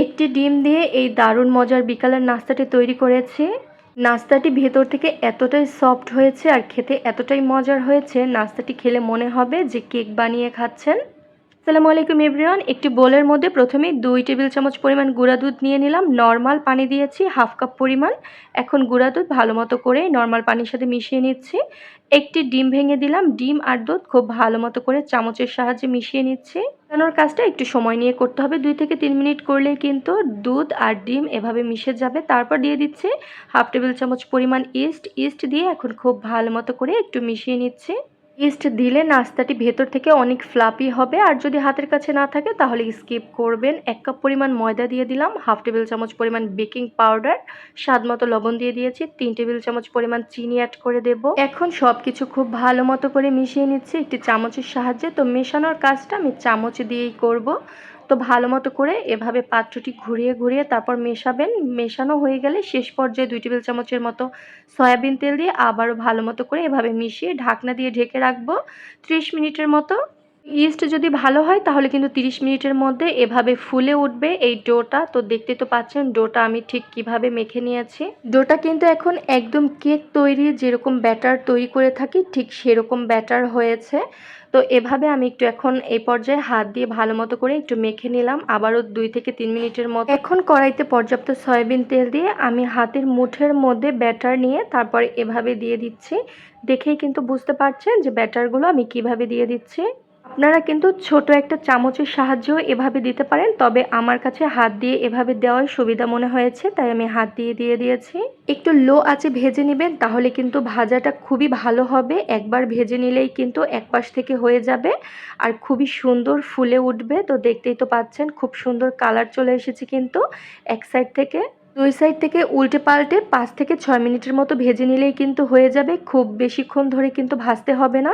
একটি ডিম দিয়ে এই দারুণ মজার বিকালের নাস্তাটি তৈরি করেছি। নাস্তাটি ভেতর থেকে এতটাই সফট হয়েছে আর খেতে এতটাই মজার হয়েছে, নাস্তাটি খেলে মনে হবে যে কেক বানিয়ে খাচ্ছেন। আসসালামু আলাইকুম এভরিওয়ান একটি বোলের মধ্যে প্রথমে দুই টেবিল চামচ পরিমাণ গুঁড়া দুধ নিয়ে নিলাম। নর্মাল পানি দিয়েছি হাফ কাপ পরিমাণ। এখন গুঁড়া দুধ ভালো মতো করে নর্মাল পানির সাথে মিশিয়ে নিচ্ছি। একটি ডিম ভেঙে দিলাম। ডিম আর দুধ খুব ভালো মতো করে চামচের সাহায্যে মিশিয়ে নিচ্ছি। বানানোর কাজটা একটু সময় নিয়ে করতে হবে। দুই থেকে তিন মিনিট করলে কিন্তু দুধ আর ডিম এভাবে মিশে যাবে। তারপর দিয়ে দিচ্ছি হাফ টেবিল চামচ পরিমাণ ইস্ট। ইস্ট দিয়ে এখন খুব ভালো মতো করে একটু মিশিয়ে নিচ্ছি। ইস্ট দিলে নাস্তাটি ভেতর থেকে অনেক ফ্লাপি হবে। আর যদি হাতের কাছে না থাকে, তাহলে স্কিপ করবেন। এক কাপ পরিমাণ ময়দা দিয়ে দিলাম হাফ টেবিল চামচ পরিমাণ বেকিং পাউডার স্বাদ মতো লবণ দিয়ে দিয়েছি, তিন টেবিল চামচ পরিমাণ চিনি অ্যাড করে দেব। এখন সব কিছু খুব ভালো মতো করে মিশিয়ে নিচ্ছি, একটি চামচের সাহায্যে। তো মেশানোর কাজটা আমি চামচ দিয়েই করব। তো ভালো মতো করে এভাবে পাত্রটি ঘুরিয়ে ঘুরিয়ে তারপর মেশাবেন। মেশানো হয়ে গেলে শেষ পর্যায়ে দুই টেবিল চামচের মতো সয়াবিন তেল দিয়ে আবারও ভালো মতো করে এভাবে মিশিয়ে ঢাকনা দিয়ে ঢেকে রাখব। ত্রিশ মিনিটের মতো ইস্ট যদি ভালো হয়, তাহলে কিন্তু 30 মিনিটের মধ্যে এভাবে ফুলে উঠবে এই ডোটা। তো দেখতে তো পাচ্ছেন ডোটা আমি ঠিক কীভাবে মেখে নিয়েছি। ডোটা কিন্তু এখন একদম কেক তৈরি, যেরকম ব্যাটার তৈরি করে থাকি, ঠিক সেরকম ব্যাটার হয়েছে। তো এভাবে আমি একটু এখন এই পর্যায়ে হাত দিয়ে ভালো মতো করে একটু মেখে নিলাম, আবারও দুই থেকে তিন মিনিটের মতো। এখন কড়াইতে পর্যাপ্ত সয়াবিন তেল দিয়ে আমি হাতের মুঠের মধ্যে ব্যাটার নিয়ে তারপরে এভাবে দিয়ে দিচ্ছি। দেখেই কিন্তু বুঝতে পারছেন যে ব্যাটারগুলো আমি কীভাবে দিয়ে দিচ্ছি। আপনারা কিন্তু ছোট একটা চামচের সাহায্যেও এভাবে দিতে পারেন, তবে আমার কাছে হাত দিয়ে এভাবে দেওয়ার সুবিধা মনে হয়েছে, তাই আমি হাত দিয়ে দিয়ে দিয়েছি। একটু লো আছে ভেজে নেবেন, তাহলে কিন্তু ভাজাটা খুবই ভালো হবে। একবার ভেজে নিলেই কিন্তু এক পাশ থেকে হয়ে যাবে, আর খুবই সুন্দর ফুলে উঠবে। তো দেখতেই তো পাচ্ছেন, খুব সুন্দর কালার চলে এসেছে কিন্তু এক সাইড থেকে। দুই সাইড থেকে উল্টে পাল্টে পাঁচ থেকে ছয় মিনিটের মতো ভেজে নিলেই কিন্তু হয়ে যাবে। খুব বেশিক্ষণ ধরে কিন্তু ভাজতে হবে না।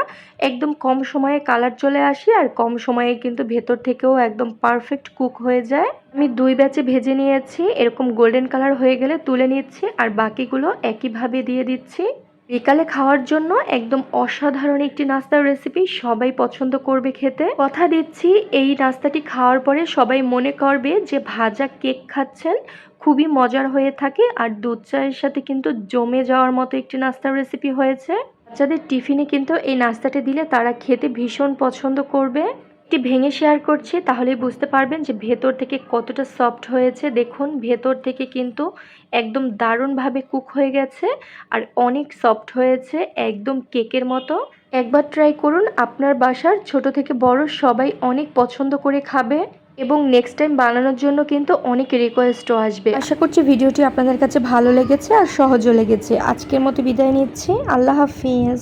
একদম কম সময়ে কালার চলে আসে আর কম সময়ে কিন্তু ভেতর থেকেও একদম পারফেক্ট কুক হয়ে যায়। আমি দুই ব্যাচে ভেজে নিয়েছি। এরকম গোল্ডেন কালার হয়ে গেলে তুলে নিচ্ছি আর বাকিগুলো একইভাবে দিয়ে দিচ্ছি। বিকালে খাওয়ার জন্য একদম অসাধারণ একটি নাস্তার রেসিপি সবাই পছন্দ করবে খেতে। কথা দিচ্ছি, এই নাস্তাটি খাওয়ার পরে সবাই মনে করবে যে ভাজা কেক খাচ্ছেন। খুবই মজার হয়ে থাকে আর দুধ চায়ের সাথে কিন্তু জমে যাওয়ার মতো একটি নাস্তার রেসিপি হয়েছে। বাচ্চাদের টিফিনে কিন্তু এই নাস্তাটি দিলে তারা খেতে ভীষণ পছন্দ করবে। একটি ভেঙে শেয়ার করছি, তাহলেই বুঝতে পারবেন যে ভেতর থেকে কতটা সফট হয়েছে। দেখুন, ভেতর থেকে কিন্তু একদম দারুণভাবে কুক হয়ে গেছে আর অনেক সফট হয়েছে, একদম কেকের মতো। একবার ট্রাই করুন, আপনার বাসার ছোট থেকে বড় সবাই অনেক পছন্দ করে খাবে। এবং নেক্সট টাইম বানানোর জন্য কিন্তু অনেক রিকোয়েস্টও আসবে। আশা করছি ভিডিওটি আপনাদের কাছে ভালো লেগেছে আর সহজও লেগেছে। আজকের মতো বিদায় নিচ্ছি। আল্লাহ হাফিজ।